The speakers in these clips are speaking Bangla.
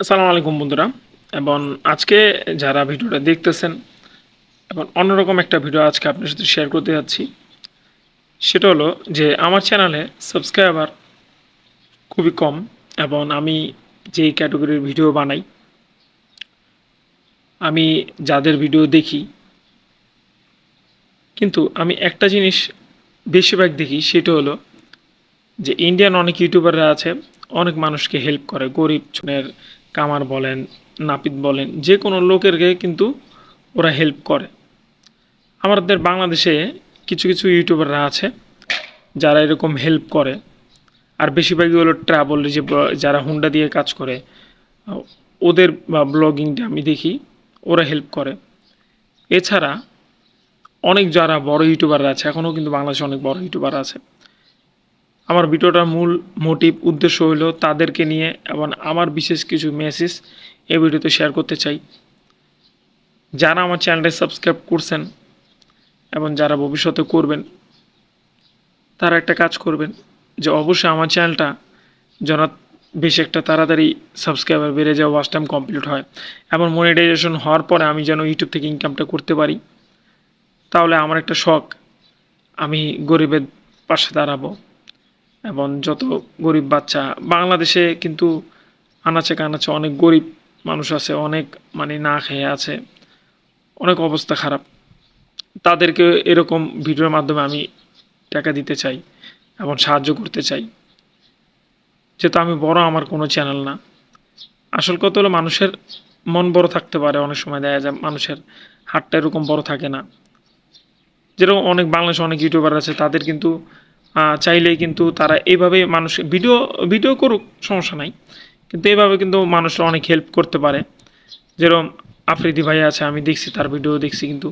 আসসালামু আলাইকুম বন্ধুরা। এবং আজকে যারা ভিডিওটা দেখতেছেন এবং অন্যরকম একটা ভিডিও আজকে আপনার সাথে শেয়ার করতে যাচ্ছি, সেটা হলো যে আমার চ্যানেলে সাবস্ক্রাইবার খুবই কম এবং আমি যেই ক্যাটাগরির ভিডিও বানাই, আমি যাদের ভিডিও দেখি, কিন্তু আমি একটা জিনিস বেশিরভাগ দেখি, সেটা হলো যে ইন্ডিয়ান অনেক ইউটিউবাররা আছে, অনেক মানুষকে হেল্প করে গরিব জনের কামার বলেন, নাপিত বলেন, যে কোনো লোকেরকে কিন্তু ওরা হেল্প করে। আমাদের বাংলাদেশে কিছু কিছু ইউটিউবাররা আছে, যারা এরকম হেল্প করে। আর বেশিরভাগই হলো ট্রাভেল যে, যারা হুন্ডা দিয়ে কাজ করে, ওদের ব্লগিংটা আমি দেখি, ওরা হেল্প করে। এছাড়া অনেক যারা বড় ইউটিউবাররা আছে, এখনও কিন্তু বাংলাদেশে অনেক বড় ইউটিউবার আছে। আমার ভিডিওটার মূল মোটিভ উদ্দেশ্য হলো তাদেরকে নিয়ে এবং আমার বিশেষ কিছু মেসেজ এই ভিডিওতে শেয়ার করতে চাই। যারা আমার চ্যানেলটা সাবস্ক্রাইব করছেন এবং যারা ভবিষ্যতে করবেন, তারা একটা কাজ করবেন যে অবশ্যই আমার চ্যানেলটা যেন বেশ একটা তাড়াতাড়ি সাবস্ক্রাইবার বেড়ে যায় ওয়াচ টাইম কমপ্লিট হয় এবং মনিটাইজেশন হওয়ার পরে আমি যেন ইউটিউব থেকে ইনকামটা করতে পারি, তাহলে আমার একটা শখ, আমি গরিবের পাশে দাঁড়াবো। এবং যত গরিব বাচ্চা, বাংলাদেশে কিন্তু আনাচে কানাচে অনেক গরিব মানুষ আছে, অনেক মানে না খেয়ে আছে, অনেক অবস্থা খারাপ। তাদেরকে এরকম ভিডিওর মাধ্যমে আমি টাকা দিতে চাই এবং সাহায্য করতে চাই। যেহেতু আমি বড়, আমার কোনো চ্যানেল না। আসল কথা হলো মানুষের মন বড় থাকতে পারে, অনেক সময় দেখা যায় মানুষের হাতটা এরকম বড় থাকে না। যেরকম অনেক বাংলাদেশে অনেক ইউটিউবার আছে, তাদের কিন্তু আহ, চাইলেই কিন্তু তারা এইভাবে মানুষ ভিডিও ভিডিও করুক সমস্যা নাই। কিন্তু এইভাবে কিন্তু মানুষরা অনেক হেল্প করতে পারে। যেরকম আফ্রিদি ভাই আছে আমি দেখছি তার ভিডিও দেখছি কিন্তু।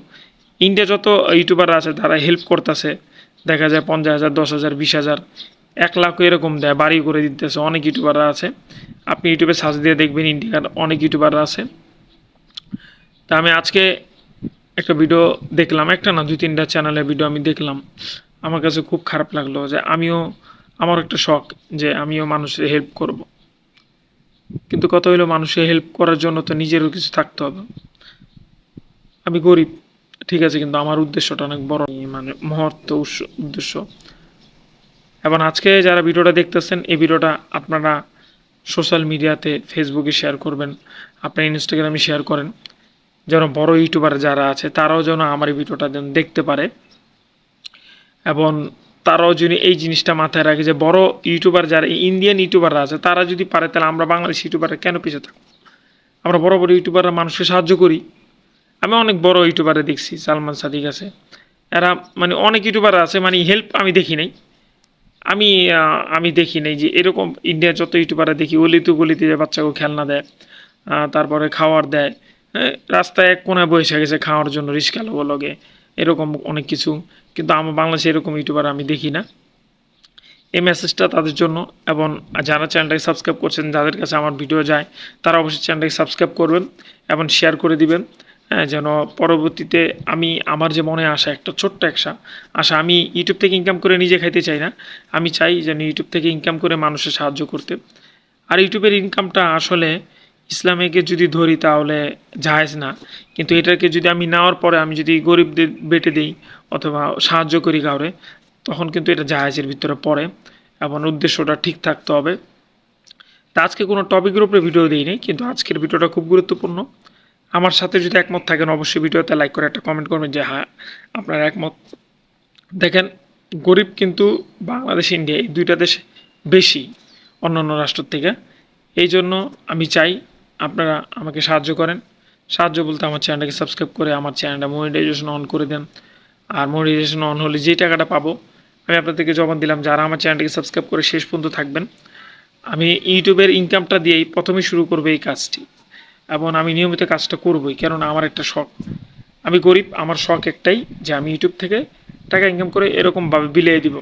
ইন্ডিয়া যত ইউটিউবার আছে তারা হেল্প করতেছে। দেখা যায় পঞ্চাশ হাজার দশ হাজার বিশ হাজার এক লাখ এরকম দেয় বাড়ি করে দিতেছে অনেক ইউটিউবাররা আছে। আপনি ইউটিউবে সার্চ দিয়ে দেখবেন ইন্ডিয়ার অনেক ইউটিউবাররা আছে। তা আমি আজকে একটা ভিডিও দেখলাম একটা না দুই তিনটা চ্যানেলের ভিডিও আমি দেখলাম। আমার কাছে খুব খারাপ লাগল যে আমিও, আমার একটা শখ যে আমিও মানুষের হেল্প করব। কিন্তু কথা হলো মানুষের হেল্প করার জন্য তো নিজেরও কিছু থাকতে হবে। আমি গরিব, ঠিক আছে, কিন্তু আমার উদ্দেশ্যটা অনেক বড়। মানে মহত্ব উদ্দেশ্য। এবং আজকে যারা ভিডিওটা দেখতেছেন, এই ভিডিওটা আপনারা সোশ্যাল মিডিয়াতে ফেসবুকে শেয়ার করবেন, আপনার ইনস্টাগ্রামে শেয়ার করেন। যেন বড় ইউটিউবার যারা আছে, তারাও যেন আমার এই ভিডিওটা যেন দেখতে পারে। এবং তারাও যদি এই জিনিসটা মাথায় রাখে যে বড় ইউটিউবার যারা ইন্ডিয়ান ইউটিউবাররা আছে তারা যদি পারে তাহলে আমরা বাংলাদেশ ইউটিউবাররা কেন পিছিয়ে থাকব? আমরা বড় বড় ইউটিউবাররা মানুষকে সাহায্য করি। আমি অনেক বড় ইউটিউবারে দেখছি সালমান সাদিক আছে। এরা মানে অনেক ইউটিউবার আছে মানে হেল্প আমি দেখি নাই। আমি আমি দেখি নাই যে এরকম ইন্ডিয়ার যত ইউটিউবাররা দেখি অলিতে গলিতে যে বাচ্চাকে খেলনা দেয় তারপরে খাওয়ার দেয় হ্যাঁ, রাস্তায় এক কোনায় বসে গেছে খাওয়ার জন্য রিস্কা লগে এরকম অনেক কিছু। কিন্তু আমার বাংলাদেশে এরকম ইউটিউবার আমি দেখি না। এই মেসেজটা তাদের জন্য এবং যারা চ্যানেলটাকে সাবস্ক্রাইব করছেন, যাদের কাছে আমার ভিডিও যায়, তারা অবশ্যই চ্যানেলটাকে সাবস্ক্রাইব করবেন এবং শেয়ার করে দিবেন। হ্যাঁ যেন পরবর্তীতে আমি, আমার যে মনে আসা একটা ছোট্ট একটা আশা আমি ইউটিউব থেকে ইনকাম করে নিজে খাইতে চাই না। আমি চাই যেন ইউটিউব থেকে ইনকাম করে মানুষের সাহায্য করতে। আর ইউটিউবের ইনকামটা আসলে ইসলামিকে যদি ধরি তাহলে জায়েজ না। কিন্তু এটাকে যদি আমি নেওয়ার পরে আমি যদি গরিবদের বেটে দিই অথবা সাহায্য করি কাউরে, তখন কিন্তু এটা জাহাজের ভিতরে পড়ে এবং উদ্দেশ্যটা ঠিক থাকতে হবে। তা আজকে কোনো টপিকের উপরে ভিডিও দিইনি কিন্তু আজকের ভিডিওটা খুব গুরুত্বপূর্ণ। আমার সাথে যদি একমত থাকেন, অবশ্যই ভিডিওতে লাইক করে একটা কমেন্ট করবেন যে হ্যাঁ আপনার একমত। দেখেন, গরিব কিন্তু বাংলাদেশ, ইন্ডিয়া এই দুইটা দেশ বেশি অন্যান্য রাষ্ট্র থেকে। এই জন্য আমি চাই আপনারা আমাকে সাহায্য করেন। সাহায্য বলতে আমার চ্যানেলটাকে সাবস্ক্রাইব করে আমার চ্যানেলটা মনিটাইজেশন অন করে দেন। আর মনিটাইজেশন অন হলে যে টাকাটা পাবো, আমি আপনাদেরকে জবান দিলাম, যারা আমার চ্যানেলটাকে সাবস্ক্রাইব করে শেষ পর্যন্ত থাকবেন। আমি ইউটিউবের ইনকামটা দিয়েই প্রথমে শুরু করব এই কাজটি। এবং আমি নিয়মিত কাজটা করবই, কেননা আমার একটা শখ। আমি গরিব, আমার শখ একটাই যে আমি ইউটিউব থেকে টাকা ইনকাম করে এরকমভাবে বিলিয়ে দিব।